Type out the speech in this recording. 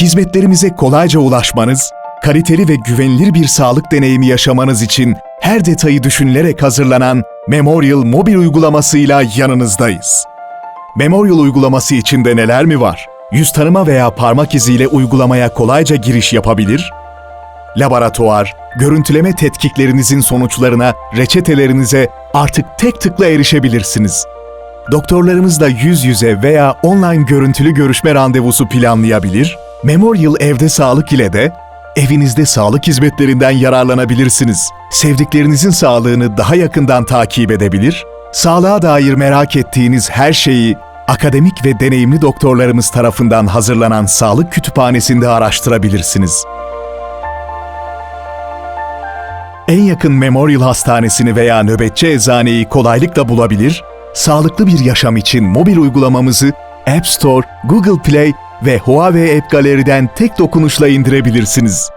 hizmetlerimize kolayca ulaşmanız, kaliteli ve güvenilir bir sağlık deneyimi yaşamanız için her detayı düşünülerek hazırlanan Memorial mobil uygulamasıyla yanınızdayız. Memorial uygulaması içinde neler mi var? Yüz tanıma veya parmak iziyle uygulamaya kolayca giriş yapabilir, laboratuvar, görüntüleme tetkiklerinizin sonuçlarına, reçetelerinize artık tek tıkla erişebilirsiniz. Doktorlarımızla yüz yüze veya online görüntülü görüşme randevusu planlayabilir, Memorial Evde Sağlık ile de evinizde sağlık hizmetlerinden yararlanabilirsiniz. Sevdiklerinizin sağlığını daha yakından takip edebilir, sağlığa dair merak ettiğiniz her şeyi akademik ve deneyimli doktorlarımız tarafından hazırlanan sağlık kütüphanesinde araştırabilirsiniz. En yakın Memorial Hastanesi'ni veya nöbetçi eczaneyi kolaylıkla bulabilir, sağlıklı bir yaşam için mobil uygulamamızı App Store, Google Play ve Huawei App Gallery'den tek dokunuşla indirebilirsiniz.